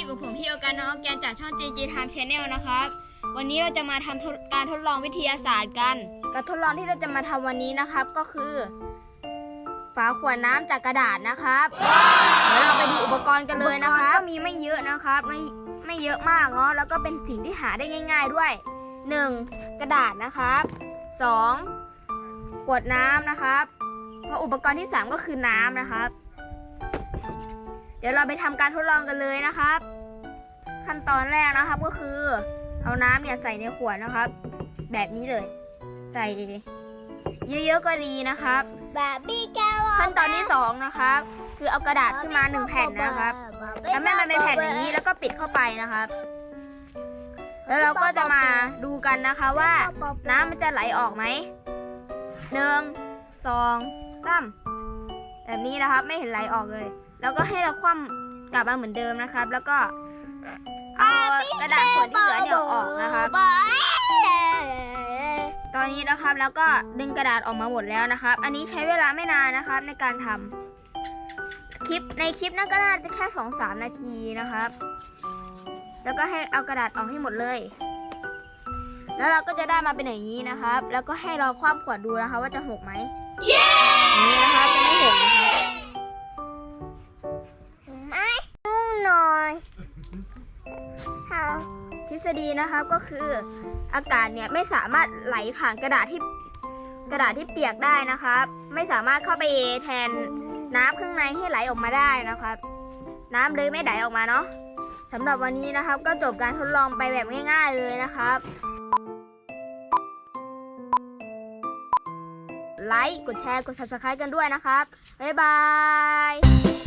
ช่อง JJ Time Channel นะครับ วันนี้เราจะมาทำการทดลองวิทยาศาสตร์กัน การทดลองที่เราจะมาทำวันนี้นะครับก็คือ ฝาขวดน้ำจากกระดาษนะครับเดี๋ยวเราไปดูอุปกรณ์กันเลยนะครับก็มีไม่เยอะนะครับไม่ไม่เยอะมากเนาะแล้วก็เป็นสิ่งที่หาได้ง่าย ๆด้วย 1. กระดาษนะครับ 2. ขวดน้ำนะครับ เพราะอุปกรณ์ที่ 3 ก็คือน้ำนะครับ เดี๋ยวเราไปทำการทดลองกันเลยนะครับ ขั้นตอนแรกนะครับก็คือ เอาน้ำเนี่ยใส่ในขวดนะครับ แบบนี้เลย ใส่เยอะๆก็ดีนะครับแบบบี้แก้วขั้นตอนที่สองนะครับ คือเอากระดาษขึ้นมาหนึ่งแผ่นนะครับทำให้มันเป็นแผ่นอย่างนี้แล้วก็ปิดเข้าไปนะครับ แล้วเราก็จะมาดูกันนะคะว่าน้ำมันจะไหลออกไหมหนึ่งสองสามแบบนี้นะครับไม่เห็นไหลออกเลย แล้วก็ให้เราคว่ำกลับมาเหมือนเดิมนะครับ แล้วก็เอากระดาษส่วนที่เหลือเนี่ยออกนะครับ ตอนนี้นะครับแล้วก็ดึงกระดาษออกมาหมดแล้วนะครับ อันนี้ใช้เวลาไม่นานนะครับในการทำคลิปในคลิปนั้นก็น่าจะแค่สองสามนาทีนะครับ แล้วก็ให้เอากระดาษออกให้หมดเลย แล้วเราก็จะได้มาเป็นอย่างนี้นะครับ แล้วก็ให้เราคว่ำขวดดูนะคะ ว่าจะหกไหม ทฤษฎีนะครับก็คืออากาศเนี่ยไม่สามารถไหลผ่านกระดาษที่กระดาษที่เปียกได้นะครับ ไม่สามารถเข้าไปแทนน้ำข้างในให้ไหลออกมาได้นะครับ น้ำเลยไม่ไหลออกมาเนาะสำหรับวันนี้นะครับก็จบการทดลองไปแบบง่าย ๆเลยนะครับไลค์กดแชร์ กด subscribe กันด้วยนะครับ บ๊ายบาย